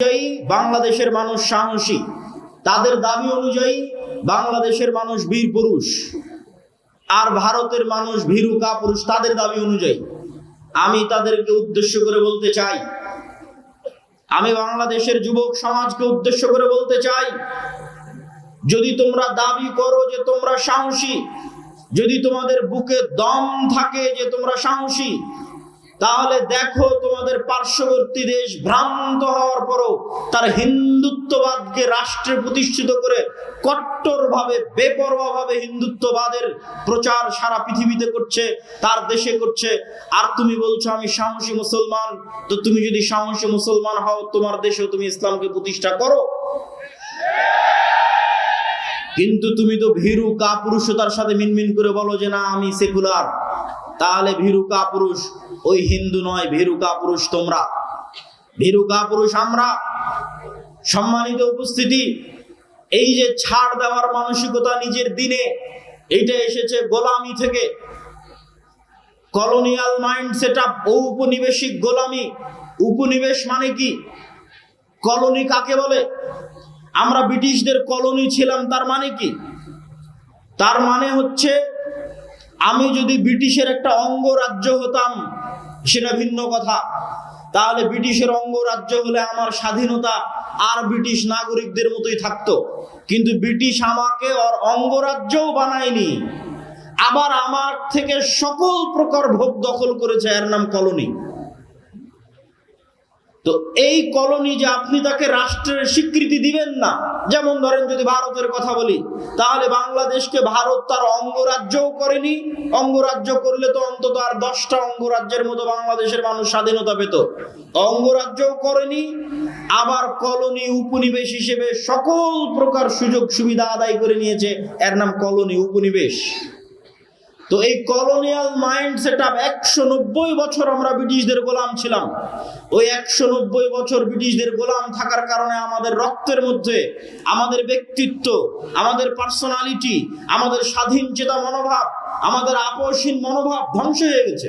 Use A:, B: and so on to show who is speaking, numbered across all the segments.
A: অনুযায়ী বাংলাদেশের মানুষ সাহসী। তাদের দাবি অনুযায়ী বাংলাদেশের মানুষ বীর পুরুষ। আর ভারতের মানুষ ভীরু কাপুরুষ, তাদের দাবি অনুযায়ী। আমি তাদেরকে উদ্দেশ্য করে বলতে চাই, আমি বাংলাদেশের যুবক সমাজকে উদ্দেশ্য করে বলতে চাই, যদি তোমরা দাবি করো যে তোমরা সাহসী, যদি তোমাদের বুকে দম থাকে যে তোমরা সাহসী তাহলে দেখো তোমাদের পার্শ্ববর্তী দেশ ভ্রান্ত হওয়ার পরও তার হিন্দুত্ববাদকে রাষ্ট্রে প্রতিষ্ঠিত করে কট্টরভাবে, বেপরোয়াভাবে হিন্দুত্ববাদের প্রচার সারা পৃথিবীতে করছে, তার দেশে করছে। আর তুমি বলছো, আমি সাহসী মুসলমান। তো তুমি যদি সাহসী মুসলমান হও, তোমার দেশেও তুমি ইসলামকে প্রতিষ্ঠা করো। কিন্তু তুমি তো ভীরু কাপুরুষতার সাথে মিনমিন করে বলো যে, না, আমি সেকুলার। তাহলে ভীরু কাপুরুষ ওই হিন্দু নয়, ভেরুকা পুরুষ তোমরা। ভীরু কাপুরুষ আমরা। সম্মানিত উপস্থিতি, এই যে ছাড় দেওয়ার মানসিকতা নিজের দিনে এটা এসেছে গোলামি থেকে। কলোনিয়াল মাইন্ড সেট আপ ঔপনিবেশিক গোলামি। উপনিবেশ মানে কি? কলোনি কাকে বলে? আমরা ব্রিটিশদের কলোনি ছিলাম, তার মানে কি? তার মানে হচ্ছে, আমি যদি ব্রিটিশের একটা অঙ্গরাজ্য হতাম সেটা ভিন্ন কথা। তাহলে ব্রিটিশের অঙ্গরাজ্য হলে আমার স্বাধীনতা আর ব্রিটিশ নাগরিকদের মতোই থাকতো। কিন্তু ব্রিটিশ আমাকে ওর অঙ্গরাজ্যও বানায়নি। আবার আমার থেকে সকল প্রকার ভোগ দখল করেছে এর নাম কলোনি। তো এই কলোনি যে আপনি তাকে রাষ্ট্রের স্বীকৃতি দিবেন না, যেমন ধরেন যদি ভারতের কথা বলি, তাহলে বাংলাদেশকে ভারত তার অঙ্গরাজ্যও করেনি, অঙ্গরাজ্য করলে তো অন্তত আর দশটা অঙ্গরাজ্যের মতো বাংলাদেশের মানুষ স্বাধীনতা পেত। অঙ্গরাজ্যও করেনি, আবার কলোনি উপনিবেশ হিসেবে সকল প্রকার সুযোগ সুবিধা আদায় করে নিয়েছে, এর নাম কলোনি উপনিবেশ। তো এই কলোনিয়াল মাইন্ড সেট আপ একশো নব্বই বছর আমরা ব্রিটিশদের গোলাম ছিলাম। ওই একশো নব্বই বছর ব্রিটিশদের গোলাম থাকার কারণে আমাদের রক্তের মধ্যে আমাদের ব্যক্তিত্ব, আমাদের পার্সোনালিটি আমাদের স্বাধীন চেতা মনোভাব, আমাদের আপোষহীন মনোভাব ধ্বংস হয়ে গেছে।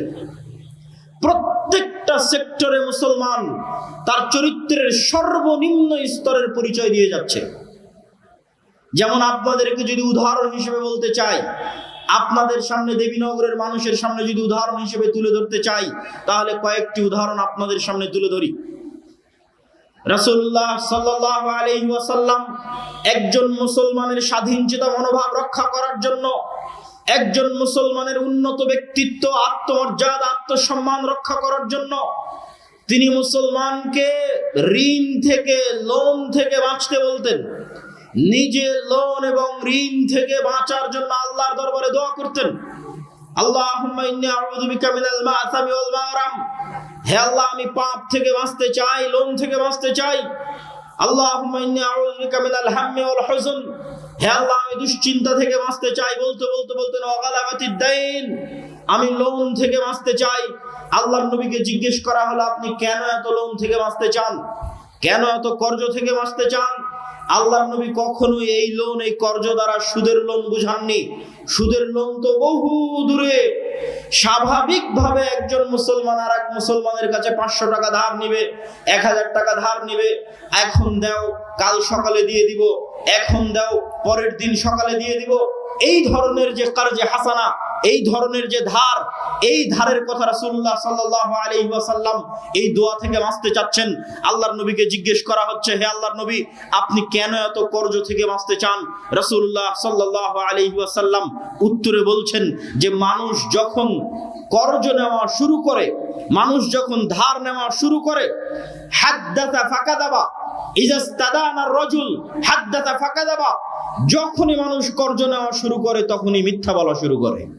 A: প্রত্যেকটা সেক্টরে মুসলমান তার চরিত্রের সর্বনিম্ন স্তরের পরিচয় দিয়ে যাচ্ছে। যেমন আপনাদেরকে যদি উদাহরণ হিসেবে বলতে চাই আপনাদের সামনে দেবীনগরের মানুষের সামনে যদি উদাহরণ হিসেবে তুলে ধরতে চাই, তাহলে কয়েকটি উদাহরণ আপনাদের সামনে তুলে ধরি। রাসূলুল্লাহ সাল্লাল্লাহু আলাইহি ওয়াসাল্লাম একজন মুসলমানের স্বাধীন চেতা মনোভাব রক্ষা করার জন্য একজন মুসলমানের উন্নত ব্যক্তিত্ব, আত্মমর্যাদা, আত্মসম্মান রক্ষা করার জন্য তিনি মুসলমানকে ঋণ থেকে, লোন থেকে বাঁচতে বলতেন। নিজে লোন এবং ঋণ থেকে বাঁচার জন্য আল্লাহর দরবারে দোয়া করতেন। আল্লাহুম্মা ইন্নী আউযু বিকা মিনাল মা'সামি ওয়াল মাগরাম হে আল্লাহ, আমি পাপ থেকে বাঁচতে চাই, লোন থেকে বাঁচতে চাই। আল্লাহুম্মা ইন্নী আউযু বিকা মিনাল হাম্মি ওয়াল হুজন। হে আল্লাহ, আমি দুশ্চিন্তা থেকে বাঁচতে চাই, বলতে বলতে বলতেন ওয়াগালাবাতিদ দাইন। আমি লোন থেকে বাঁচতে চাই। আল্লাহর নবীকে জিজ্ঞেস করা হলো, আপনি কেন এত লোন থেকে বাঁচতে চান? কেন এত কর্জ থেকে বাঁচতে চান? আল্লাহ নবী কখনোই এই লোন এই কর্জ দ্বারা সুদের লোন বুঝাননি। সুদের লোন তো বহু দূরে। স্বাভাবিকভাবে একজন মুসলমান আর এক মুসলমানের কাছে পাঁচশো টাকা ধার নিবে, এক হাজার টাকা ধার নিবে। এখন দাও, কাল সকালে দিয়ে দিব, এখন দাও, পরের দিন সকালে দিয়ে দিব। এই ধরনের যে কার্যে হাসানা এই ধরনের যে ধার, এই ধারের কথা রাসূলুল্লাহ সাল্লাল্লাহু আলাইহি ওয়াসাল্লাম এই দোয়া থেকে বাঁচতে চাচ্ছেন। আল্লাহর নবীকে জিজ্ঞেস করা হচ্ছে, হে আল্লাহর নবী, আপনি কেন এত কর্জ থেকে বাঁচতে চান? রাসূলুল্লাহ সাল্লাল্লাহু আলাইহি ওয়াসাল্লাম উত্তরে বলছেন যে, মানুষ যখন কর্জ নেওয়া শুরু করে, মানুষ যখন ধার নেওয়া শুরু করে হাদ্দাতা হাদ্দাতা ফাকাদাবা, যখনই মানুষ কর্জ নেওয়া শুরু করে, তখনই মিথ্যা বলা শুরু করে।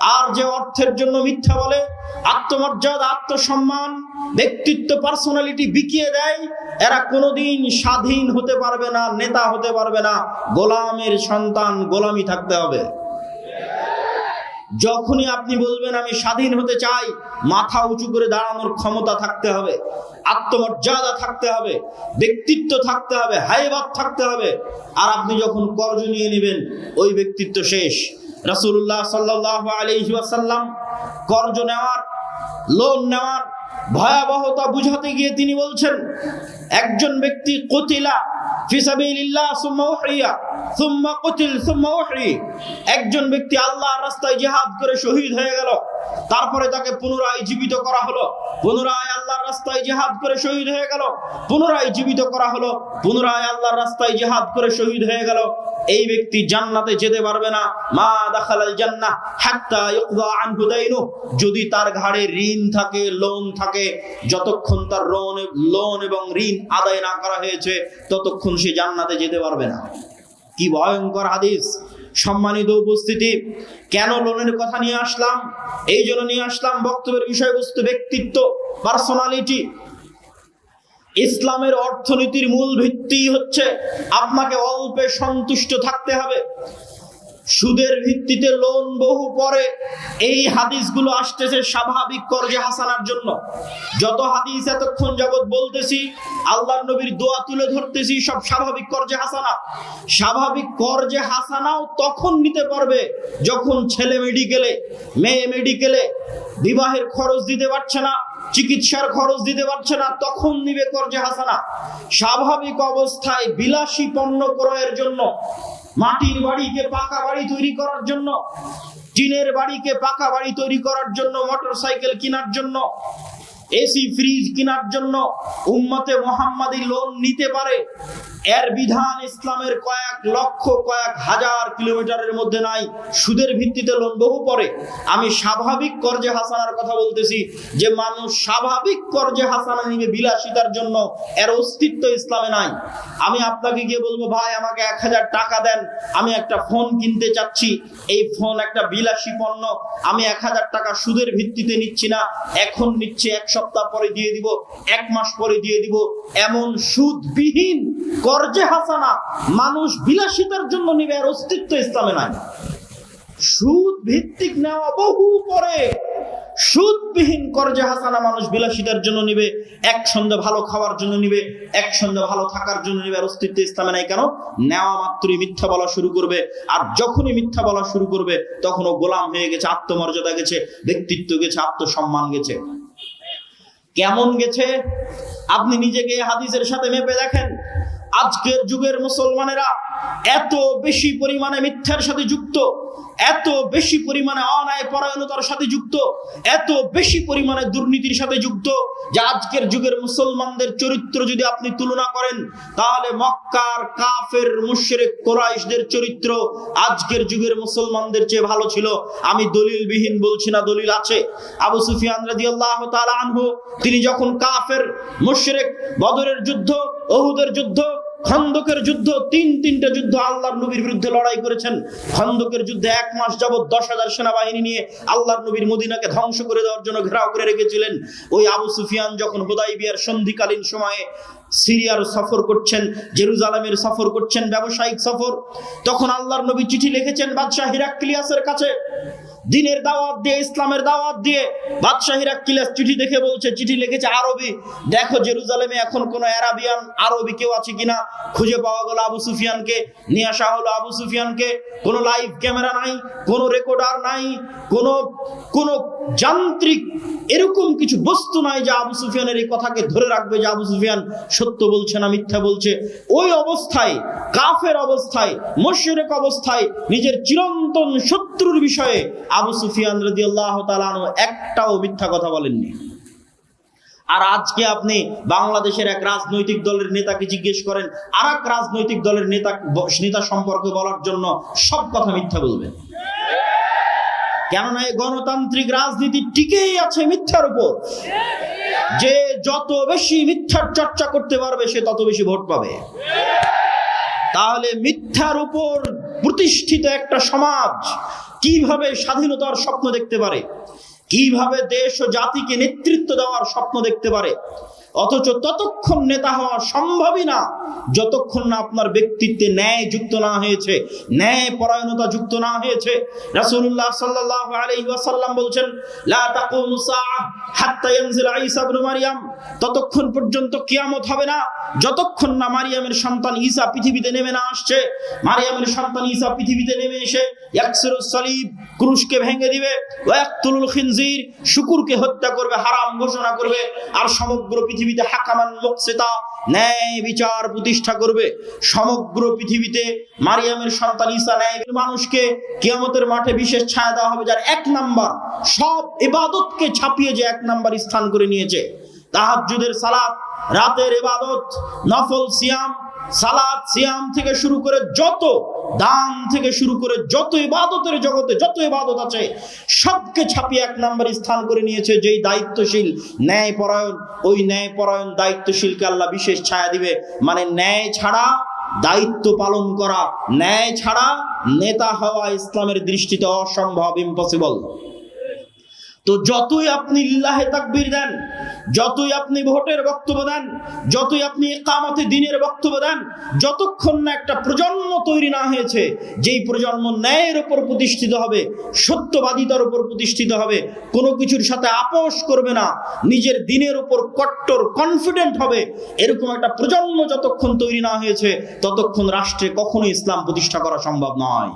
A: আর যে অর্থের জন্য মিথ্যা বলে, আত্মমর্যাদা, আত্মসম্মান, ব্যক্তিত্ব পার্সোনালিটি বিকিয়ে দেয়, এরা কোনোদিন স্বাধীন হতে পারবে না, নেতা হতে পারবে না। গোলামের সন্তান গোলামি থাকতে হবে। যখনই আপনি বলবেন, আমি স্বাধীন হতে চাই মাথা উঁচু করে দাঁড়ানোর ক্ষমতা থাকতে হবে, আত্মমর্যাদা থাকতে হবে, ব্যক্তিত্ব থাকতে হবে হাইবাদ থাকতে হবে। আর আপনি যখন কর্জ নিয়ে নেবেন, ওই ব্যক্তিত্ব শেষ। রাসূলুল্লাহ সাল্লাহ আলহি আসাল্লাম কর্জ নেওয়ার, লোন নেওয়ার ভয়াবহতা বুঝাতে গিয়ে তিনি বলছেন, একজন ব্যক্তি কতিলা ফিসাবিলিল্লাহ সুম্মা উহরিয়া সুম্মা কুতিল, সুম্মা উহরি একজন ব্যক্তি আল্লাহর রাস্তায় জিহাদ করে শহীদ হয়ে গেল, তারপরে তাকে পুনরায় জীবিত করা হলো, পুনরায় আল্লাহর রাস্তায় জিহাদ করে শহীদ হয়ে গেল, পুনরায় জীবিত করা হলো, পুনরায় আল্লাহর রাস্তায় জিহাদ করে শহীদ হয়ে গেল। এই ব্যক্তি জান্নাতে যেতে পারবে না। মা দাখালাল জান্নাহ হাত্তা ইকদা আনহু দাইনু যদি তার ঘাড়ে ঋণ থাকে, লোন থাকে, যতক্ষণ তার লোন লোন এবং ঋণ আদায় না করা হয়েছে, ততক্ষণ সে জান্নাতে যেতে পারবে না। কি ভয়ঙ্কর হাদিস। সম্মানিত উপস্থিতি, কেন লোনের কথা নিয়ে আসলাম? এই জন্য নিয়ে আসলাম বক্তব্যের বিষয়বস্তু, ব্যক্তিত্ব পার্সোনালিটি ইসলামের অর্থনীতির মূল ভিত্তি হচ্ছে, আপনাকে অল্পে সন্তুষ্ট থাকতে হবে। সুদের ভিত্তিতে লোন বহু পরে এই হাদিসগুলো আসতেছে স্বাভাবিক কর্জে হাসানার জন্য। যত হাদিস এতক্ষণ যাবৎ বলতেছি, আল্লাহর নবীর দোয়া তুলে ধরতেছি, সব স্বাভাবিক কর্জে হাসানা। স্বাভাবিক কর্জে হাসানাও তখন নিতে পারবে যখন ছেলে মেডিকেলে, মেয়ে মেডিকেলে বিবাহের খরচ দিতে পারছে না, চিকিৎসার খরচ দিতে পারছে না, তখন নিবে কর্জে হাসানা। স্বাভাবিক অবস্থায় বিলাসী পণ্য ক্রয়ের জন্য মাটির বাড়িকে পাকা বাড়ি তৈরি করার জন্য, টিনের বাড়িকে পাকা বাড়ি তৈরি করার জন্য মোটর সাইকেল কেনার জন্য, এসি, ফ্রিজ কেনার জন্য, উম্মতে মোহাম্মদী লোন নিতে পারে। এর বিধান ইসলামের কয়েক লক্ষ, কয়েক হাজার কিলোমিটারের মধ্যে নাই। সুদের ভিত্তিতে লোন বহু পরে আমি স্বাভাবিক কর্জে হাসানার কথা বলতেছি যে, মানুষ স্বাভাবিক কর্জে হাসানা নিবে বিলাসিতার জন্য। এর অস্তিত্ব ইসলামে নাই। আমি আপনাকে গিয়ে বলব, ভাই, আমাকে এক হাজার টাকা দেন। আমি একটা ফোন কিনতে চাচ্ছি। এই ফোন একটা বিলাসী পণ্য। আমি এক হাজার টাকা সুদের ভিত্তিতে নিচ্ছি না। এখন নিচ্ছি, এক সপ্তাহ পরে দিয়ে দিব, এক মাস পরে দিয়ে দিব। এমন সুদবিহীন কর্জে হাসানা মানুষ বিলাসিতার জন্য নিবে, আর অস্তিত্ব ইসলামে নাই। সুদ ভিত্তিক নেওয়া বহু পরে সুদবিহীন কর্জে হাসানা মানুষ বিলাসিতার জন্য নিবে, এক সন্ধ্যে ভালো খাওয়ার জন্য নিবে, এক সন্ধ্যে ভালো থাকার জন্য নিবে, আর অস্তিত্ব ইসলামে নাই। কেন? নেওয়া মাত্রই মিথ্যা বলা শুরু করবে, আর যখনই মিথ্যা বলা শুরু করবে তখন ও গোলাম হয়ে গেছে, আত্মমর্যাদা গেছে, ব্যক্তিত্ব গেছে, আত্মসম্মান গেছে। কেমন গেছে? আপনি নিজেকে হাদিসের সাথে মেপে দেখেন। আজকের যুগের মুসলমানেরা এত বেশি পরিমাণে মিথ্যার সাথে যুক্ত। এত বেশি পরিমাণে অনায় পরায়ণতার সাথে যুক্ত, এত বেশি পরিমাণে দুর্নীতির সাথে যুক্ত, যে আজকের যুগের মুসলমানদের চরিত্র যদি আপনি তুলনা করেন, তাহলে মক্কার কাফের, মুশরিক, কোরাইশদের চরিত্র আজকের যুগের মুসলমানদের চেয়ে ভালো ছিল। আমি দলিলবিহীন বলছি না, দলিল আছে। আবু সুফিয়ান রাদিয়াল্লাহু তাআলা আনহু, তিনি যখন কাফের, মুশরিক, বদরের যুদ্ধ ওহুদের যুদ্ধ খন্দকের যুদ্ধ, তিন তিনটা যুদ্ধ আল্লাহর নবীর বিরুদ্ধে লড়াই করেছেন। খন্দকের যুদ্ধে এক মাস যাবত দশ হাজার সেনাবাহিনী নিয়ে আল্লাহর নবীর মদিনাকে ধ্বংস করে দেওয়ার জন্য ঘেরাও করে রেখেছিলেন। ওই আবু সুফিয়ান যখন হুদাইবিয়ার সন্ধিকালীন সময়ে সিরিয়ার সফর করছেন, জেরুজালামের সফর করছেন, ব্যবসায়িক সফর, তখন আল্লাহর নবী চিঠি লিখেছেন বাদশাহ হিরাক্লিয়াসের কাছে। দিনের দাওয়াত দিয়ে, ইসলামের দাওয়াত দিয়ে বাদশাহ হিরাক্লিয়াস চিঠি দেখে বলছে, চিঠি লিখেছে আরবি। দেখো জেরুজালেমে এখন কোন আরাবিয়ান আরবি কেউ আছে কিনা? খুঁজে পাওয়া গেল আবু সুফিয়ানকে। নিয়ে আসা হলো আবু সুফিয়ানকে। কোনো লাইভ ক্যামেরা নাই, কোনো রেকর্ডার নাই, কোনো কোনো যান্ত্রিক এরকম কিছু বস্তু নাই যে আবু সুফিয়ানের এই কথাকে ধরে রাখবে যে আবু সুফিয়ান সত্য বলছে না মিথ্যা বলছে। ওই অবস্থায়, কাফের অবস্থায়, মুশরিক অবস্থায় নিজের চিরন্তন শত্রুর বিষয়ে আবু সুফিয়ান রাদিয়াল্লাহু তাআলা আনহু একটাও মিথ্যা কথা বলেননি। আর আজকে আপনি বাংলাদেশের এক রাজনৈতিক দলের নেতাকে জিজ্ঞেস করেন আর এক রাজনৈতিক দলের নেতা নেতা সম্পর্কে বলার জন্য সব কথা মিথ্যা বলবেন। কেননা এই গণতান্ত্রিক রাজনীতি টিকেই আছে মিথ্যার উপর। যে যত বেশি মিথ্যার চর্চা করতে পারবে, সে তত বেশি ভোট পাবে। তাহলে মিথ্যার উপর প্রতিষ্ঠিত একটা সমাজ কীভাবে স্বাধীনতার স্বপ্ন দেখতে পারে? কীভাবে দেশ ও জাতিকে নেতৃত্ব দেওয়ার স্বপ্ন দেখতে পারে? অথচ ততক্ষণ নেতা হওয়া সম্ভবই না, যতক্ষণ না আপনার ব্যক্তিত্বে ন্যায় যুক্ত না হয়েছে, ন্যায় পরায়ণতা যুক্ত না হয়েছে। রাসূলুল্লাহ সাল্লাল্লাহু আলাইহি ওয়াসাল্লাম বলছেন, লা তাকুমু সাআহ ততক্ষণ পর্যন্ত কিয়ামত হবে না। যতক্ষণ না মারিয়ামের সন্তান ঈসা পৃথিবীতে নেমে না আসছে, মারিয়ামের সন্তান ঈসা পৃথিবীতে নেমে এসে সালিব ক্রুশকে ভেঙে দিবে খিনজির, শুকুরকে হত্যা করবে, হারাম ঘোষণা করবে, আর সমগ্র পৃথিবীতে হাকামান মুকসিতা, ন্যায় বিচার প্রতিষ্ঠা করবে। সমগ্র পৃথিবীতে মারিয়ামের সন্তান ঈসা ন্যায় মানুষকে কিয়ামতের মাঠে বিশেষ ছায়া দেওয়া হবে, যার এক নাম্বার সব ইবাদতকে ছাপিয়ে যে এক নাম্বার স্থান করে নিয়েছে। তাহাজ্জুদের সালাত, রাতের ইবাদত, নফল সিয়াম, সালাত সিয়াম থেকে শুরু করে যত দান থেকে শুরু করে যত ইবাদতের জগতে যত ইবাদত আছে, সবকে ছাপিয়ে এক নাম্বার স্থান করে নিয়েছে যেই দায়িত্বশীল ন্যায় পরায়ণ ওই ন্যায় পরায়ণ দায়িত্বশীলকে আল্লাহ বিশেষ ছায়া দিবে। মানে ন্যায় ছাড়া দায়িত্ব পালন করা, ন্যায় ছাড়া নেতা হওয়া ইসলামের দৃষ্টিতে অসম্ভব ইম্পসিবল তো যতই আপনি লিল্লাহে তাকবীর দেন, যতই আপনি ভোটের বক্তব্য দেন, যতই আপনি কামাতে দিনের বক্তব্য দেন, যতক্ষণ না একটা প্রজন্ম তৈরি না হয়েছে, যেই প্রজন্ম ন্যায়ের উপর প্রতিষ্ঠিত হবে, সত্যবাদিতার উপর প্রতিষ্ঠিত হবে, কোনো কিছুর সাথে আপোষ করবে না, নিজের দিনের উপর কট্টর কনফিডেন্ট হবে, এরকম একটা প্রজন্ম যতক্ষণ তৈরি না হয়েছে, ততক্ষণ রাষ্ট্রে কখনো ইসলাম প্রতিষ্ঠা করা সম্ভব নয়।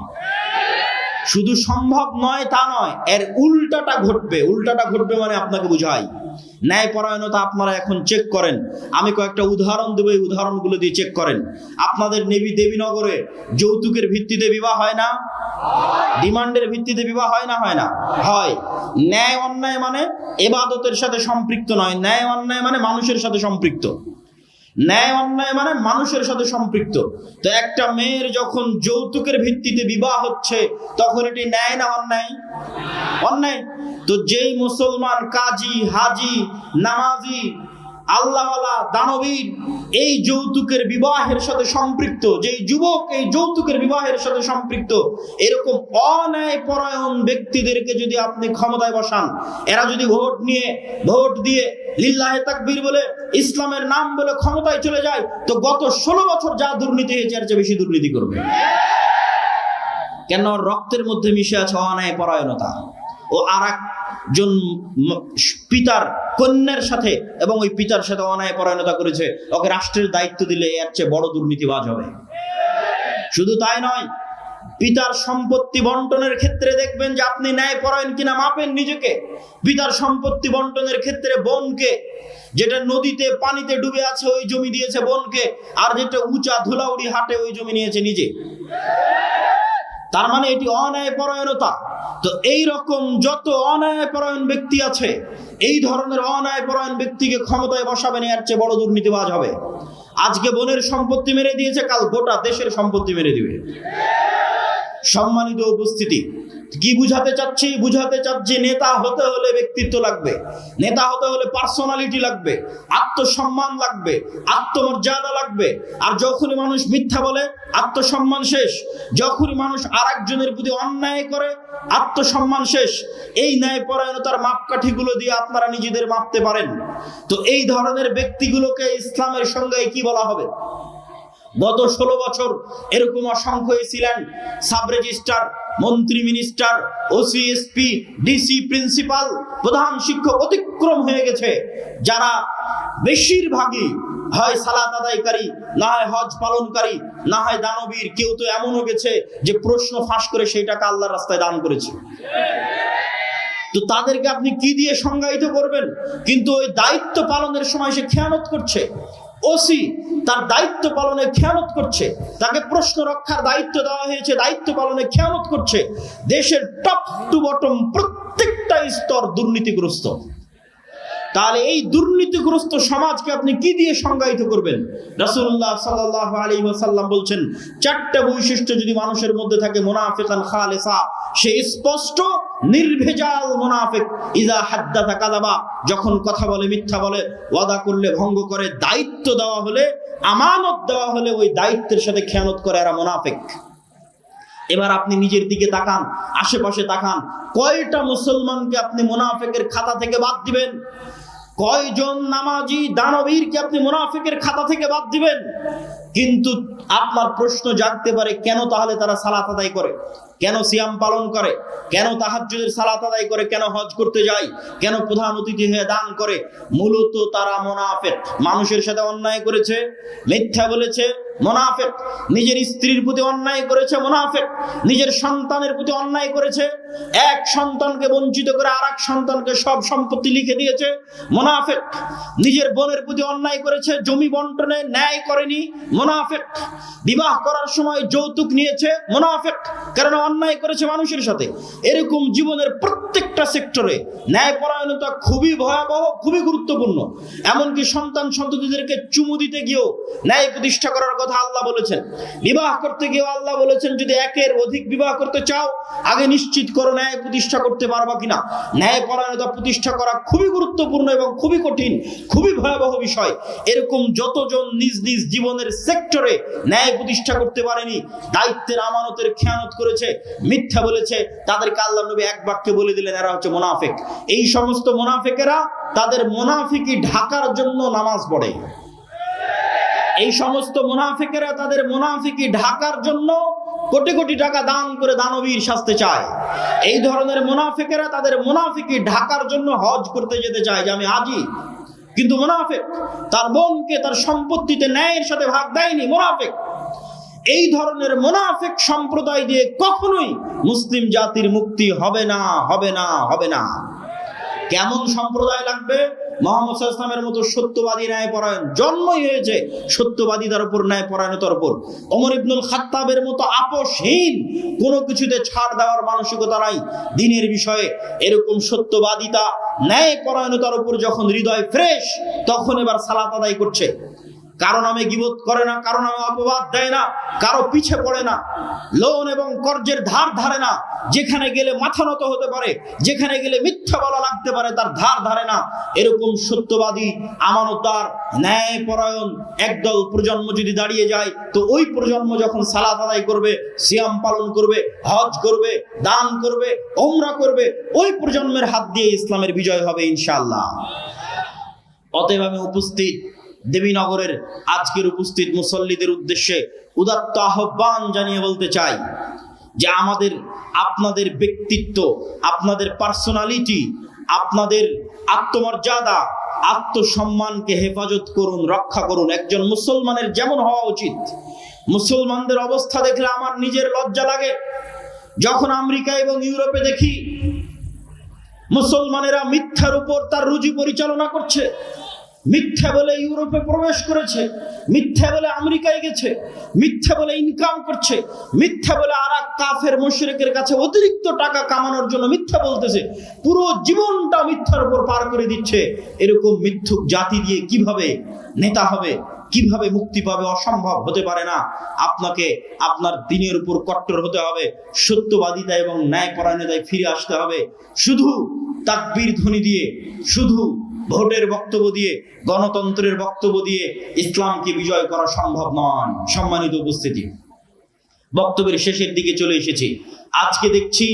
A: শুধু সম্ভব নয় তা নয়, এর উল্টাটা ঘটবে। উল্টাটা ঘটবে মানে আপনাকে বুঝাই। ন্যায় পরায়ণতা আপনারা এখন চেক করেন। আমি কয়েকটা উদাহরণ দেবো, এই উদাহরণগুলো দিয়ে চেক করেন। আপনাদের নেবী দেবীনগরে যৌতুকের ভিত্তিতে বিবাহ হয় না? ডিমান্ডের ভিত্তিতে বিবাহ হয় না হয় না? হয়। ন্যায় অন্যায় মানে এবাদতের সাথে সম্পৃক্ত নয়। ন্যায় অন্যায় মানে মানুষের সাথে সম্পৃক্ত। ন্যায় অন্যায় মানে মানুষের সাথে সম্পৃক্ত। তো একটা মেয়ের যখন যৌতুকের ভিত্তিতে বিবাহ হচ্ছে, তখন এটি ন্যায় না অন্যায়? অন্যায়। তো যেই মুসলমান কাজী, হাজি, নামাজি আল্লাহওয়ালা দানবীর এই যৌতুকের বিবাহের সাথে সম্পৃক্ত যুবক এই যৌতুকের বিবাহের সাথে সম্পৃক্ত, এরকম অন্যায় পরায়ণ ব্যক্তিদেরকে যদি আপনি ক্ষমতায় বসান, এরা যদি ভোট নিয়ে, ভোট দিয়ে লিল্লাহে তাকবীর বলে, ইসলামের নাম বলে ক্ষমতায় চলে যায়, তো গত ষোলো বছর যা দুর্নীতি হয়েছে, এর চেয়ে বেশি দুর্নীতি করবে। কেন? রক্তের মধ্যে মিশে আছে অন্যায় পরায়ণতা। ও আর পিতার কন্যার সাথে এবং ওই পিতার সাথে অন্যায় পরায়ণতা করেছে, ওকে রাষ্ট্রের দায়িত্ব দিলে এর চেয়ে বড় দুর্নীতিবাজ হবে। শুধু তাই নয়, পিতার সম্পত্তি বন্টনের ক্ষেত্রে দেখবেন যে আপনি ন্যায় পরায়ণ কিনা মাপেন নিজেকে। পিতার সম্পত্তি বন্টনের ক্ষেত্রে বোনকে, যেটা নদীতে পানিতে ডুবে আছে ওই জমি দিয়েছে বোনকে, আর যেটা উঁচা ধুলাউড়ি হাটে ওই জমি নিয়েছে নিজে। তার মানে এটি অন্যায় পরায়ণতা। তো এই রকম যত অন্যায় পরায়ণ ব্যক্তি আছে, এই ধরনের অন্যায় পরায়ণ ব্যক্তিকে ক্ষমতায় বসাবেন, এর চেয়ে বড় দুর্নীতিবাজ হবে। আজকে বোনের সম্পত্তি মেরে দিয়েছে, কাল গোটা দেশের সম্পত্তি মেরে দিবে। সম্মানিত উপস্থিতি। কি বুঝাতে চাচ্ছি? বুঝাতে চাচ্ছি নেতা হতে হলে ব্যক্তিত্ব লাগবে। নেতা হতে হলে পার্সোনালিটি লাগবে, আত্মসম্মান লাগবে, আত্মমর্যাদা লাগবে। আর যখনই মানুষ মিথ্যা বলে, আত্মসম্মান শেষ। যখনই মানুষ আর একজনের প্রতি অন্যায় করে, আত্মসম্মান শেষ। এই ন্যায় পরায়ণতার মাপকাঠিগুলো দিয়ে আপনারা নিজেদের মাপতে পারেন। তো এই ধরনের ব্যক্তিগুলোকে ইসলামের সঙ্গে কি বলা হবে? গত ষোলো বছর এরকম অসংখ্য ছিলেন সাব রেজিস্ট্রার মন্ত্রী minister OC SP DC principal, প্রধান শিক্ষক অতিক্রম হয়ে গেছে, যারা বেশিরভাগই হয় সালাত আদায়কারী, না হয় হজ পালনকারী, না হয় দানবীর, কেউ তো এমনও গেছে যে প্রশ্ন ফাঁস করে সেই টাকা আল্লাহর রাস্তায় দান করেছে। তো তাদেরকে আপনি কি দিয়ে সংজ্ঞায়িত করবেন? কিন্তু ওই দায়িত্ব পালনের সময় সে খেয়ানত করছে। ওসি তার দায়িত্ব পালনে খেয়ালত করছে। তাকে প্রশ্ন রক্ষার দায়িত্ব দেওয়া হয়েছে, দায়িত্ব পালনে খেয়ানত করছে। দেশের টপ টু বটম প্রত্যেকটা স্তর দুর্নীতিগ্রস্ত। তাহলে এই দুর্নীতিগ্রস্ত সমাজকে আপনি কি দিয়ে সংজ্ঞায়িত করবেন? রাসূলুল্লাহ সাল্লাল্লাহু আলাইহি ওয়াসাল্লাম বলছেন, চারটা বৈশিষ্ট্য যদি মানুষের মধ্যে থাকে, মুনাফিকান খালেসা, সে স্পষ্ট, নির্ভেজাল মুনাফিক। ইজা হাদ্দাথা কাযাবা, যখন কথা বলে, মিথ্যা বলে, ওয়াদা করলে, ভঙ্গ করে, দায়িত্ব দেওয়া হলে, আমানত দেওয়া হলে, ওই দায়িত্বের সাথে খেয়ানত করে এরা মুনাফিক। এবার আপনি নিজের দিকে তাকান, আশেপাশে তাকান, কয়টা মুসলমানকে আপনি মোনাফেকের খাতা থেকে বাদ দিবেন? কয়জন নামাজি দানবীরকে আপনি মুনাফিকের খাতা থেকে বাদ দিবেন? কিন্তু আপনার প্রশ্ন জানতে পারে, কেন তাহলে তারা সালাত আদায় করে? কেন সিয়াম পালন করে? কেন তাহাজ্জুদের সালাত আদায় করে? কেন হজ করতে যায়? কেন প্রধান অতিথি হয়ে দান করে? মূলত তারা মোনাফেক। মানুষের সাথে অন্যায় করেছে, মিথ্যা বলেছে মোনাফেক। নিজের স্ত্রীর প্রতি অন্যায় করেছে মোনাফেক। নিজের সন্তানের প্রতি অন্যায় করেছে। এক সন্তানকে বঞ্চিত করে আর সন্তানকে সব সম্পত্তি লিখে দিয়েছে মোনাফেক। নিজের বোনের প্রতি অন্যায় করেছে, জমি বন্টনে ন্যায় করেনি মোনাফেক। বিবাহ করার সময় যৌতুক নিয়েছে মোনাফেক। কারণ অন্যায় করেছে মানুষের সাথে। এরকম জীবনের প্রত্যেকটা সেক্টরে ন্যায়পরায়ণতা খুবই ভয়াবহ, খুবই গুরুত্বপূর্ণ। এমনকি সন্তান সন্ততিদেরকে চুমু দিতে গিয়েও ন্যায় প্রতিষ্ঠা করার কথা আল্লাহ বলেছেন। বিবাহ করতে গিয়েও আল্লাহ বলেছেন, যদি একের অধিক বিবাহ করতে চাও, আগে নিশ্চিত করো ন্যায় প্রতিষ্ঠা করতে পারবা কিনা? ন্যায় পরায়ণতা প্রতিষ্ঠা করা খুবই গুরুত্বপূর্ণ এবং খুবই কঠিন, খুবই ভয়াবহ বিষয়। এরকম যতজন নিজ নিজ জীবনের সেক্টরে ন্যায় প্রতিষ্ঠা করতে পারেনি, দায়িত্বের আমানতের খেয়ানত করেছে, মিথ্যা বলেছে, তাদেরকে আল্লাহ নবী এক বাক্যে বলে দিলেন, এরা হচ্ছে মোনাফেক। এই সমস্ত মোনাফেকেরা তাদের মোনাফিকি ঢাকার জন্য নামাজ পড়ে। এই সমস্ত মুনাফিকেরা তাদের মুনাফিকি ঢাকার জন্য কোটি কোটি টাকা দান করে দানবীর শাস্তে চায়। এই ধরনের মুনাফিকেরা তাদের মুনাফিকি ঢাকার জন্য হজ করতে যেতে চায় যে আমি আজই কিন্তু মুনাফিক তার বোনকে তার সম্পত্তিতে ন্যায়ের সাথে ভাগ দেয়নি, মুনাফিক। এই ধরনের মুনাফিক সম্প্রদায় দিয়ে কখনোই মুসলিম জাতির মুক্তি হবে না হবে না হবে না। কেমন সম্প্রদায় লাগবে? মোহাম্মদ ইসলামের মতো সত্যবাদী ন্যায় পরায়ণ জন্মই হয়েছে, সত্যবাদীদের উপর ন্যায় পরায়ণতার উপর। অমর ইবনুল খাত্তাবের মতো আপোষহীন কোনো কিছুতে ছাড় দেওয়ার মানসিকতা নাই। দিনের বিষয়ে এরকম সত্যবাদিতা ন্যায় পরায়ণতার উপর যখন হৃদয় ফ্রেশ, তখন এবার সালাত আদায় করছে। কারও নামে গিবত করে না, কারও নামে অপবাদ দেয় না, কারও পিছে পড়ে না। লোন এবং কর্জের ধার ধারে না। যেখানে গেলে মাথা নত হতে পারে, যেখানে গেলে মিথ্যা বলা লাগতে পারে, তার ধার ধারে না। এরকম সত্যবাদী আমানতার ন্যায় পরায়ণ একদল প্রজন্ম যদি দাঁড়িয়ে যায়, তো ওই প্রজন্ম যখন সালাত আদায় করবে, সিয়াম পালন করবে, হজ করবে, দান করবে, ওমরা করবে, ওই প্রজন্মের হাত দিয়ে ইসলামের বিজয় হবে ইনশাল্লাহ অতএব আমি উপস্থিত দেবীনগরের আজকের উপস্থিত মুসল্লিদের উদ্দেশ্যে উদাত্ত আহ্বান জানিয়ে বলতে চাই যে আমাদের, আপনাদের ব্যক্তিত্ব, আপনাদের পার্সোনালিটি আপনাদের আত্মমর্যাদা, আত্মসম্মানকে হেফাজত করুন, রক্ষা করুন। একজন মুসলমানের যেমন হওয়া উচিত। মুসলমানদের অবস্থা দেখলে আমার নিজের লজ্জা লাগে। যখন আমেরিকা এবং ইউরোপে দেখি মুসলমানেরা মিথ্যার উপর তার রুজি পরিচালনা করছে মিথ্যা বলে ইউরোপে প্রবেশ করেছে, মিথ্যা বলে আমেরিকায় গেছে, মিথ্যা বলে ইনকাম করছে, মিথ্যা বলে আর কাফের মুশরিকের কাছে অতিরিক্ত টাকা কামানোর জন্য মিথ্যা বলতেছে, পুরো জীবনটা মিথ্যার উপর পার করে দিচ্ছে। এরকম মিথ্যুক জাতি দিয়ে কীভাবে নেতা হবে, কীভাবে মুক্তি পাবে অসম্ভব হতে পারে না। আপনাকে আপনার দিনের উপর কট্টর হতে হবে, সত্যবাদিতা এবং ন্যায় পরায়ণতায় ফিরে আসতে হবে। শুধু তাকবীর ধ্বনি দিয়ে, শুধু ভোটের বক্তব্য দিয়ে, গণতন্ত্রের বক্তব্য দিয়ে ইসলামকে বিজয় করা সম্ভব নয়। সম্মানিত উপস্থিতি, বক্তব্যের শেষের দিকে চলে এসেছি। আজকে দেখছি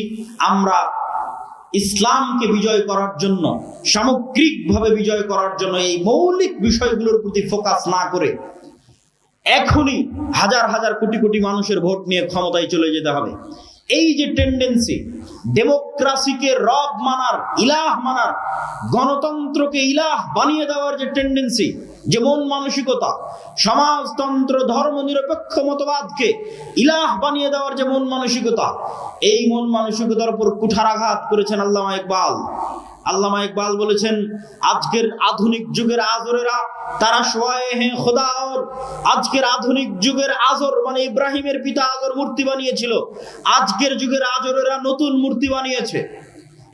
A: আমরা ইসলামকে বিজয় করার জন্য, সামগ্রিকভাবে বিজয় করার জন্য এই মৌলিক বিষয়গুলোর প্রতি ফোকাস না করে এখনই হাজার হাজার কোটি কোটি মানুষের ভোট নিয়ে ক্ষমতায় চলে যেতে হবে। এই যে টেন্ডেন্সি ডেমোক্রাসিকে রব মানার, ইলাহ মানার, গণতন্ত্রকে ইলাহ বানিয়ে দেওয়ার যে টেন্ডেন্সি যে মন মানসিকতা, সমাজতন্ত্র, ধর্ম নিরপেক্ষ মতবাদকে ইলাহ বানিয়ে দেওয়ার যে মন মানসিকতা, এই মন মানসিকতার উপর কুঠারাঘাত করেছেন আল্লামা ইকবাল। আল্লামা ইকবাল বলেছেন, আজকের আধুনিক যুগের আজরেরা, তারা সোয়ায়ে হে খোদা, আজকের আধুনিক যুগের আজর মানে ইব্রাহিমের পিতা আজর মূর্তি বানিয়েছিল। আজকের যুগের আজরেরা নতুন মূর্তি বানিয়েছে।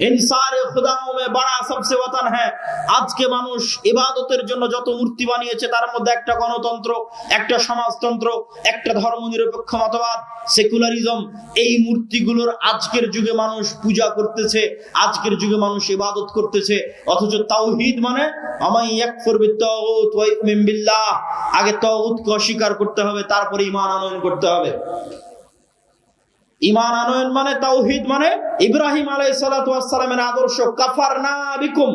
A: ইনসারে খুদাও মে বড়া সবসে ওয়াতান হ্যাঁ। আজকে মানুষ ইবাদতের জন্য যত মূর্তি বানিয়েছে, তার মধ্যে একটা গণতন্ত্র, একটা সমাজতন্ত্র, একটা ধর্মনিরপেক্ষ মতবাদ, সেকুলারিজম, এই মূর্তিগুলোর আজকের যুগে মানুষ পূজা করতেছে, আজকের যুগে মানুষ ইবাদত করতেছে, অথচ তাওহীদ মানে আমাই ইয়াকফুর বিত্তাগুত ওয়া ইউমিন বিল্লাহ। আগে তাওহীদকে অস্বীকার করতে হবে, তারপরে ঈমান আনয়ন করতে হবে। ঈমান আনয়ন মানে তাওহিদ মানে ইব্রাহিম আলাই সালাতামের আদর্শ কাফার না বিকুম,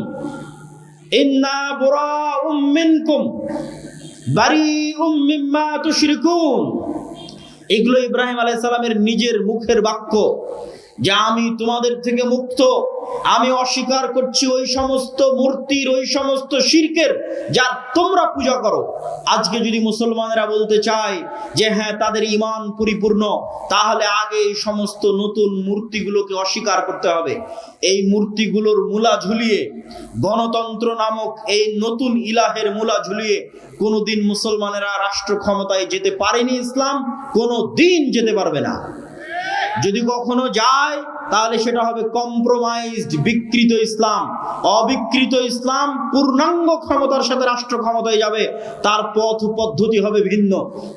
A: ইন্না বুরা উম্মিনকুম বারিউম উম্মিম্মা তুশরিকুন। এগুলো ইব্রাহিম আলাই সালামের নিজের মুখের বাক্য। যে আমি তোমাদের থেকে মুক্ত। আমি অস্বীকার করছি ওই সমস্ত মূর্তির, ওই সমস্ত শিরকের যা তোমরা পূজা করো। আজকে যদি মুসলমানেরা বলতে চায় যে হ্যাঁ তাদের ইমান পরিপূর্ণ, তাহলে আগে এই সমস্ত নতুন মূর্তিগুলোকে অস্বীকার করতে হবে। এই মূর্তিগুলোর মূলা ঝুলিয়ে, গণতন্ত্র নামক এই নতুন ইলাহের মূলা ঝুলিয়ে কোনোদিন মুসলমানেরা রাষ্ট্র ক্ষমতায় যেতে পারেনি ইসলাম কোনো দিন যেতে পারবে না। যদি কখনো যায়, তাহলে সেটা হবে কম্প্রোমাইজড বিকৃত ইসলাম। অবিকৃত ইসলাম পূর্ণাঙ্গ ক্ষমতার সাথে রাষ্ট্র ক্ষমতায় যাবে। তার পথ পদ্ধতি হবে ভিন্ন।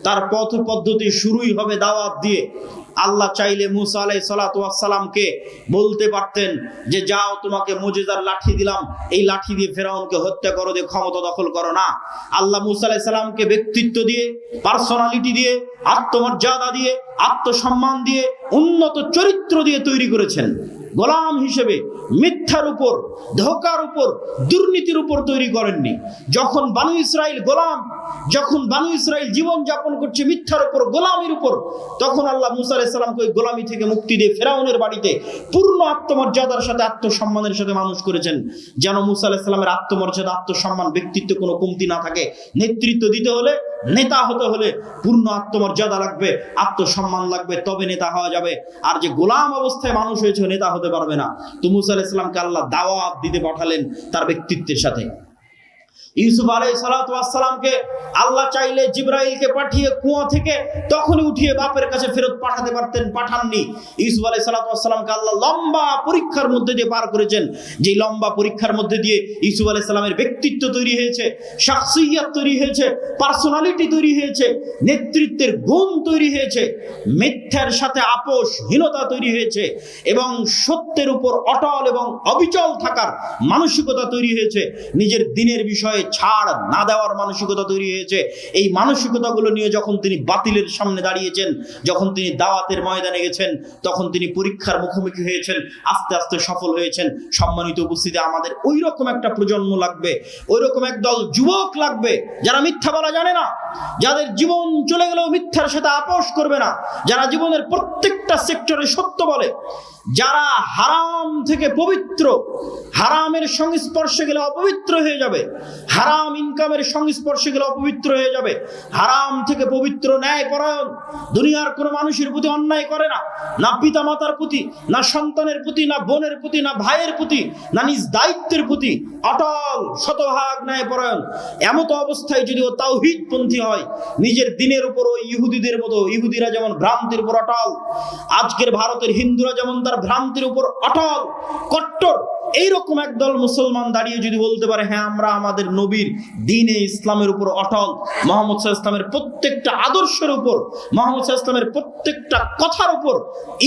A: তার পথ পদ্ধতি শুরুই হবে দাওয়াত দিয়ে। আল্লাহ চাইলে মুসা আলাই সালাতামকে বলতে পারতেন যে, যাও, তোমাকে মজেদার লাঠি দিলাম। এই লাঠি দিয়ে ফেরাউনকে হত্যা করো, দিয়ে ক্ষমতা দখল করো না। আল্লাহ মুসা আলাই সালামকে ব্যক্তিত্ব দিয়ে পার্সোনালিটি দিয়ে, আত্মমর্যাদা দিয়ে, আত্মসম্মান দিয়ে, উন্নত চরিত্র দিয়ে তৈরি করেছেন। গোলাম হিসেবে মিথ্যার উপর, ধোকার উপর, দুর্নীতির উপর তৈরি করেননি। যখন বানু ইসরায়েল গোলাম, যখন বানু ইসরায়েল জীবন যাপন করছে মিথ্যার উপর, গোলামির উপর, তখন আল্লাহ মুসা আলাইসাল্লামকে ওই গোলামি থেকে মুক্তি দিয়ে ফেরাউনের বাড়িতে পূর্ণ আত্মমর্যাদার সাথে, আত্মসম্মানের সাথে মানুষ করেছেন। যেন মুসা আলাইসাল্লামের আত্মমর্যাদা, আত্মসম্মান, ব্যক্তিত্ব কোনো কমতি না থাকে। নেতৃত্ব দিতে হলে নেতা হতে হলে পূর্ণ আত্মমর্যাদা লাগবে, আত্মসম্মান লাগবে, তবে নেতা হওয়া যাবে। আর যে গোলাম অবস্থায় মানুষ হয়েছে, নেতা হতে পারবে না। তো মুসা আল্লাহ দাওয়াত দিতে পাঠালেন তার ব্যক্তিত্বের সাথে। ইউসুফ আলাই সালাতামকে আল্লাহ চাইলে জিব্রাইলকে পাঠিয়ে কুয়া থেকে তখনই উঠিয়ে বাপের কাছে ফেরত পাঠাতে পারতেন, পাঠাননি। ইউসুফ আলাই সালাতামকে আল্লাহ লম্বা পরীক্ষার মধ্যে দিয়ে পার করেছেন। যে লম্বা পরীক্ষার মধ্যে দিয়ে ইউসুফ আলাই সালামের ব্যক্তিত্ব তৈরি হয়েছে শাকসিয়াত তৈরি হয়েছে, পার্সোনালিটি তৈরি হয়েছে, নেতৃত্বের গুণ তৈরি হয়েছে, মিথ্যার সাথে আপোষহীনতা তৈরি হয়েছে এবং সত্যের উপর অটল এবং অবিচল থাকার মানসিকতা তৈরি হয়েছে। নিজের দিনের বিষয়ে ছাড় না দেওয়ার মানসিকতা তৈরি হয়েছে। এই মানসিকতাগুলো নিয়ে যখন তিনি বাতিলের সামনে দাঁড়িয়েছেন, যখন তিনি দাওয়াতের ময়দানে গেছেন, তখন তিনি পরীক্ষার মুখোমুখি হয়েছেন, আস্তে আস্তে সফল হয়েছেন। সম্মানিত উপস্থিতি, আমাদের ওই রকম একটা প্রজন্ম লাগবে ওই রকম একদল যুবক লাগবে যারা মিথ্যা বলা জানে না, যাদের জীবন চলে গেলেও মিথ্যার সাথে আপোষ করবে না, যারা জীবনের প্রত্যেকটা সেক্টরে সত্য বলে। যারা হারাম থেকে পবিত্র, হারামের সংস্পর্শে গেলে অপবিত্র হয়ে যাবে, হারাম ইনকামের সংস্পর্শে গেলে অপবিত্র হয়ে যাবে, হারাম থেকে পবিত্র ন্যায় পরায়ণ, দুনিয়ার কোনো মানুষের প্রতি অন্যায় করে না না পিতা মাতার প্রতি, না সন্তানের প্রতি, না বোনের প্রতি, না ভাইয়ের প্রতি, না নিজ দায়িত্বের প্রতি অটল, শতভাগ ন্যায় পরায়ণ। এমতো অবস্থায় যদি ও তাওহিদপন্থী হয়, নিজের দিনের উপর ওই ইহুদিদের মতো, ইহুদিরা যেমন ভ্রান্তির উপর অটল, আজকের ভারতের হিন্দুরা যেমন তার ভ্রান্তির উপর অটল, কট্টর, এইরকম একদল মুসলমান দাঁড়িয়ে যদি বলতে পারে হ্যাঁ আমরা আমাদের নবীর দিনে ইসলামের উপর অটল, মোহাম্মদ সাহা ইসলামের প্রত্যেকটা আদর্শের উপর, মোহাম্মদ সাহা ইসলামের প্রত্যেকটা কথার উপর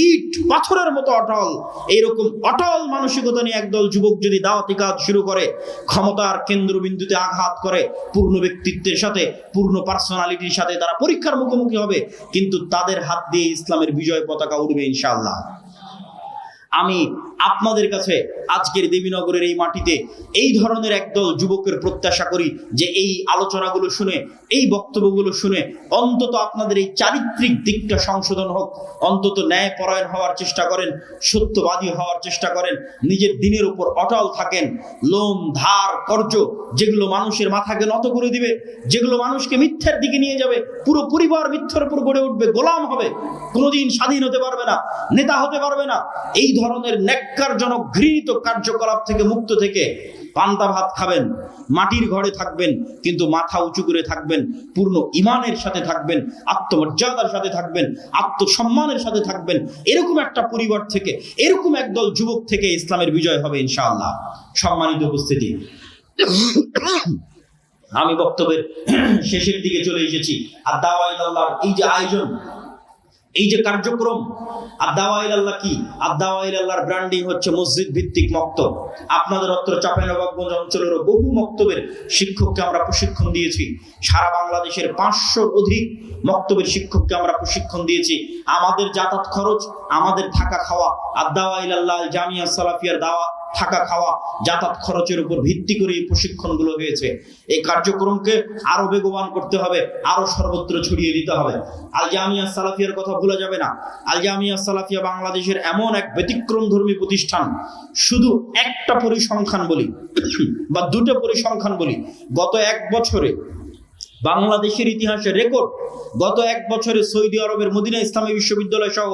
A: ইট, পাথরের মতো অটল, এইরকম অটল মানসিকতা নিয়ে একদল যুবক যদি দাওয়াতি কাজ শুরু করে, ক্ষমতার কেন্দ্রবিন্দুতে আঘাত করে, পূর্ণ ব্যক্তিত্বের সাথে, পূর্ণ পার্সোনালিটির সাথে তারা পরীক্ষার মুখোমুখি হবে, কিন্তু তাদের হাত দিয়ে ইসলামের বিজয় পতাকা উঠবে ইনশাআল্লাহ। আমি আপনাদের কাছে আজকের দেবীনগরের এই মাটিতে এই ধরনের একদল যুবকের প্রত্যাশা করি যে এই আলোচনাগুলো শুনে, এই বক্তব্যগুলো শুনে অন্তত আপনাদের এই চারিত্রিক দিকটা সংশোধন হোক, অন্তত ন্যায় পরায়ণ হওয়ার চেষ্টা করেন, সত্যবাদী হওয়ার চেষ্টা করেন, নিজের দিনের উপর অটল থাকেন, লোম, ধার, কর্য, যেগুলো মানুষের মাথাকে নত করে দিবে, যেগুলো মানুষকে মিথ্যার দিকে নিয়ে যাবে, পুরো পরিবার মিথ্যার উপর গড়ে উঠবে, গোলাম হবে, কোনোদিন স্বাধীন হতে পারবে না, নেতা হতে পারবে না, এই ধরনের ন্যাক্কারজনক ঘৃণিত কার্যকলাপ থেকে মুক্ত থেকে পান্তা ভাত খাবেন, মাটির ঘরে থাকবেন, কিন্তু মাথা উঁচু করে থাকবেন, পূর্ণ ইমানের সাথে থাকবেন, আত্মমর্যাদার সাথে থাকবেন, আত্মসম্মানের সাথে থাকবেন। এরকম একটা পরিবার থেকে, এরকম একদল যুবক থেকে ইসলামের বিজয় হবে ইনশাআল্লাহ। সম্মানিত উপস্থিতি। আমি বক্তব্যের শেষের দিকে চলে এসেছি। আর দাওয়াই এই যে আয়োজন এই যে কার্যক্রম আল্লাহ কি? আল্লাহর ব্র্যান্ডিং হচ্ছে মসজিদ ভিত্তিক মক্তব। আপনাদের অত্র চাঁপাইনবাবগঞ্জ অঞ্চলেরও বহু মক্তবের শিক্ষককে আমরা প্রশিক্ষণ দিয়েছি। সারা বাংলাদেশের পাঁচশোর অধিক মক্তবের শিক্ষককে আমরা প্রশিক্ষণ দিয়েছি। আমাদের যাতায়াত খরচ, আমাদের থাকা খাওয়া আদাওয়াইল আল্লাহ জামিয়া সালাফিয়ার দাওয়া থাকা খাওয়া, যাতায়াত খরচের উপর ভিত্তি করে এই প্রশিক্ষণগুলো হয়েছে। এই কার্যক্রমকে আরও বেগবান করতে হবে, আরও সর্বত্র ছড়িয়ে দিতে হবে। আল জামিয়া সালাফিয়ার কথা ভুলা যাবে না। আল জামিয়া সালাফিয়া বাংলাদেশের এমন এক ব্যতিক্রম ধর্মী প্রতিষ্ঠান, শুধু একটা পরিসংখ্যান বলি, বা দুটো পরিসংখ্যান বলি। গত এক বছরে বাংলাদেশের ইতিহাসে রেকর্ড গত এক বছরে সৌদি আরবের মদিনা ইসলামী বিশ্ববিদ্যালয় সহ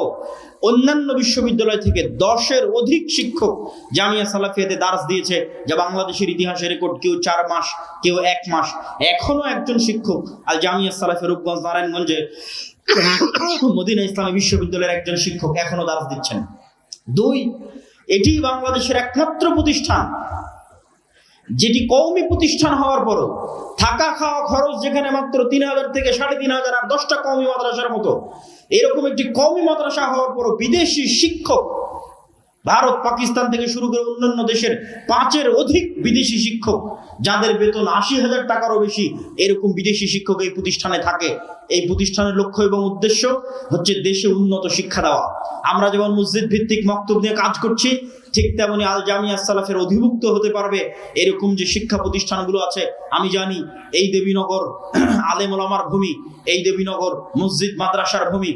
A: অন্যান্য বিশ্ববিদ্যালয় থেকে দশের অধিক শিক্ষক জামিয়া সালাফিয়াতে দার্স দিয়েছে, যা বাংলাদেশের ইতিহাসে রেকর্ড কেউ চার মাস, কেউ এক মাস। এখনও একজন শিক্ষক আল জামিয়া সালাফিয়া রূপগঞ্জ, নারায়ণগঞ্জে মদিনা ইসলামী বিশ্ববিদ্যালয়ের একজন শিক্ষক এখনও দার্স দিচ্ছেন। দুই, এটি বাংলাদেশের একমাত্র প্রতিষ্ঠান যেটি কৌমি প্রতিষ্ঠান হওয়ার পরও থাকা খাওয়া খরচ যেখানে মাত্র তিন হাজার থেকে সাড়ে তিন হাজার আর দশটা কৌমি মাদ্রাসার মতো, এরকম একটি কৌমি মাদ্রাসা হওয়ার পরও বিদেশি শিক্ষক ভারত পাকিস্তান থেকে শুরু করে অন্যান্য দেশের পাঁচের অধিক বিদেশি শিক্ষক, যাদের বেতন আশি হাজার টাকারও বেশি, এরকম বিদেশি শিক্ষক এই প্রতিষ্ঠানে থাকে। এই প্রতিষ্ঠানের লক্ষ্য এবং উদ্দেশ্য হচ্ছে দেশে উন্নত শিক্ষা দেওয়া। আমরা যেমন মসজিদ ভিত্তিক মক্তব নিয়ে কাজ করছি, ঠিক তেমনি আল জামিয়া সালাফের অধিভুক্ত হতে পারবে, এরকম যে শিক্ষা প্রতিষ্ঠানগুলো আছে, আমি জানি এই দেবীনগর আলেমুলামার ভূমি, এই দেবীনগর মসজিদ মাদ্রাসার ভূমি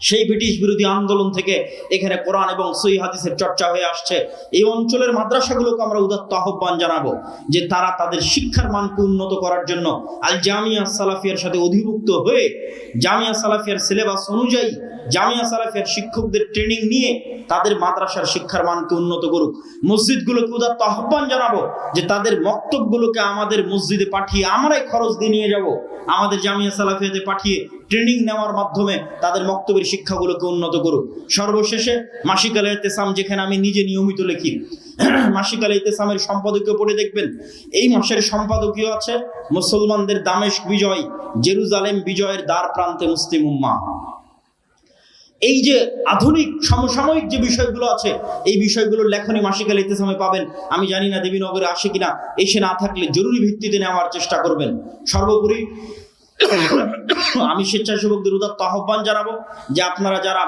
A: সেই ব্রিটিশ বিরোধী আন্দোলন থেকে এখানে কোরআন এবং সই হাদিসের চর্চা হয়ে আসছে। এই অঞ্চলের মাদ্রাসাগুলোকে আমরা উদাত্ত আহ্বান জানাব যে তারা তাদের শিক্ষার মানকে উন্নত করার জন্য আল জামিয়া সালাফিয়ার সাথে অধিভুক্ত হয়ে জামিয়া সালাফিয়ার সিলেবাস অনুযায়ী জামিয়া সালাফিয়ার শিক্ষকদের ট্রেনিং নিয়ে তাদের মাদ্রাসার শিক্ষার মানকে উন্নত করুক। মসজিদগুলোকে উদাত্ত আহ্বান জানাব যে তাদের মক্তবগুলোকে আমাদের মসজিদে পাঠিয়ে আমরাই খরচ দিয়ে নিয়ে যাব। আমাদের জামিয়া সালাফিয়াতে পাঠিয়ে ট্রেনিং নেওয়ার মাধ্যমে তাদের মক্তবের শিক্ষাগুলোকে উন্নত করুক। সর্বশেষে মাসিক আল ইতেসাম যেখানে আমি নিজে নিয়মিত লিখি। মাসিক আল ইতেসামের সম্পাদকীয় পড়ে দেখবেন, এই মাসের সম্পাদকীয় আছে মুসলমানদের দামেশ বিজয়, জেরুজালেম বিজয়ের দ্বার প্রান্তে মুসলিম উম্মা। এই যে আধুনিক সমসাময়িক যে বিষয়গুলো আছে, এই বিষয়গুলোর লেখনী মাসিকাল ইতিসামে পাবেন। আমি জানি না দেবীনগরে আসে কিনা, এসে না থাকলে জরুরি ভিত্তিতে নেওয়ার চেষ্টা করবেন। সর্বোপরি আমি স্বেচ্ছাসেবকদের উদাত্ত আহ্বান জানাব যে আপনারা যারা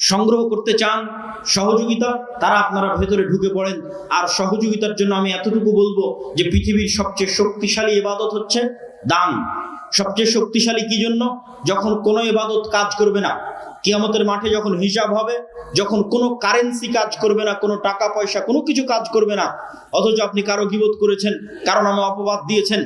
A: সংগ্রহ করতে চান সহযোগিতা, তারা আপনারা ভেতরে ঢুকে পড়েন। আর সহযোগিতার জন্য আমি এতটুকু বলব যে পৃথিবীর সবচেয়ে শক্তিশালী ইবাদত হচ্ছে দান। সবচেয়ে শক্তিশালী কি জন্য? যখন কোনো ইবাদত কাজ করবে না, কিয়ামতের মাঠে যখন হিসাব হবে, যখন কোনো কারেন্সি কাজ করবে না, কোনো টাকা, পয়সা, কোনো কিছু কাজ করবে না, অথচ আপনি কারও গিবোধ করেছেন, কারও নামে অপবাদ দিয়েছেন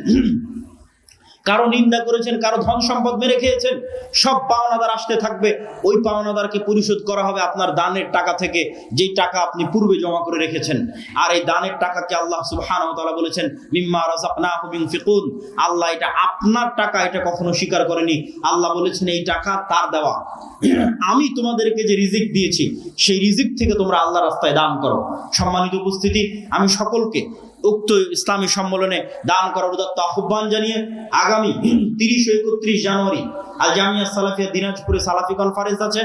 A: কারও নিন্দা করেছেন, কারও ধন সম্পদ মেরে খেয়েছেন, সব পাওনাদার আসতে থাকবে। ওই পাওনাদারকে পরিশোধ করা হবে আপনার দানের টাকা থেকে, যেই টাকা আপনি পূর্বে জমা করে রেখেছেন। আর এই দানের টাকাকে আল্লাহ সুবহানাহু ওয়া বলেছেন, মিম্মা রাযাকনাহুম ইউনফিকুন আল্লাহ এটা আপনার টাকা এটা কখনো স্বীকার করেনি। আল্লাহ বলেছেন, এই টাকা তার দেওয়া। আমি তোমাদেরকে যে রিজিক দিয়েছি, সেই রিজিক থেকে তোমরা আল্লাহ রাস্তায় দান করো। সম্মানিত উপস্থিতি, আমি সকলকে উক্ত ইসলামী সম্মেলনে দান করার উদাত্ত আহ্বান জানিয়ে আগামী তিরিশ একত্রিশ জানুয়ারি আল জামিয়া সালাফিয়া দিনাজপুরে সালাফি কনফারেন্স আছে।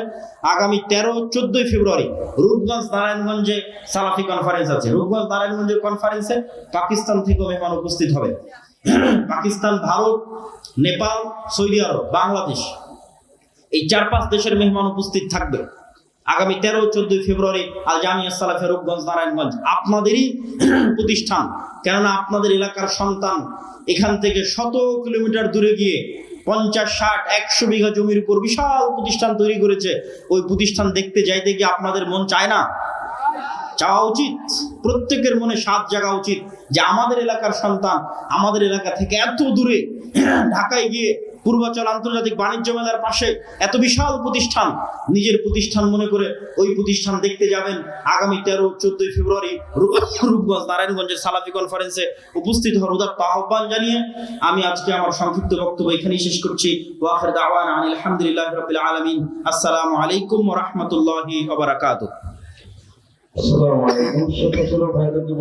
A: আগামী তেরো, চোদ্দই ফেব্রুয়ারি রূপগঞ্জ নারায়ণগঞ্জে সালাফি কনফারেন্স আছে। রূপগঞ্জ নারায়ণগঞ্জের কনফারেন্সে পাকিস্তান থেকেও মেহমান উপস্থিত হবে। পাকিস্তান, ভারত, নেপাল, সৌদি আরব, বাংলাদেশ এই চার পাঁচ দেশের মেহমান উপস্থিত থাকবে। আগামী তেরো, চোদ্দই ফেব্রুয়ারি আল জামিয়া সালা রূপগঞ্জ নারায়ণগঞ্জ। আপনাদেরই প্রতিষ্ঠান। কেননা আপনাদের এলাকার সন্তান এখান থেকে শত কিলোমিটার দূরে গিয়ে পঞ্চাশ, ষাট, একশো বিঘা জমির উপর বিশাল প্রতিষ্ঠান তৈরি করেছে। ওই প্রতিষ্ঠান দেখতে যাইতে গিয়ে আপনাদের মন চায় না? চাওয়া উচিত। প্রত্যেকের মনে সাত জাগা উচিত যে আমাদের এলাকার সন্তান আমাদের এলাকা থেকে এত দূরে ঢাকায় গিয়ে পূর্বাচল আন্তর্জাতিক বাণিজ্য মেলার পাশে এত বিশাল প্রতিষ্ঠান। নিজের প্রতিষ্ঠান মনে করে ওই প্রতিষ্ঠান দেখতে যাবেন। আগামী তেরো, চোদ্দই ফেব্রুয়ারি রূপগঞ্জ নারায়ণগঞ্জের সালাফি কনফারেন্সে উপস্থিত হওয়ার উদাত্ত আহ্বান জানিয়ে আমি আজকে আমার সংক্ষিপ্ত বক্তব্য এখানেই শেষ করছি। ওয়াখির দাওয়ানা আনিল হামদুলিল্লাহি রাব্বিল আলামিন। আসসালামু আলাইকুম রাহমাতুল্লাহি ওয়া বারাকাতুহু।
B: আসসালামু আলাইকুম।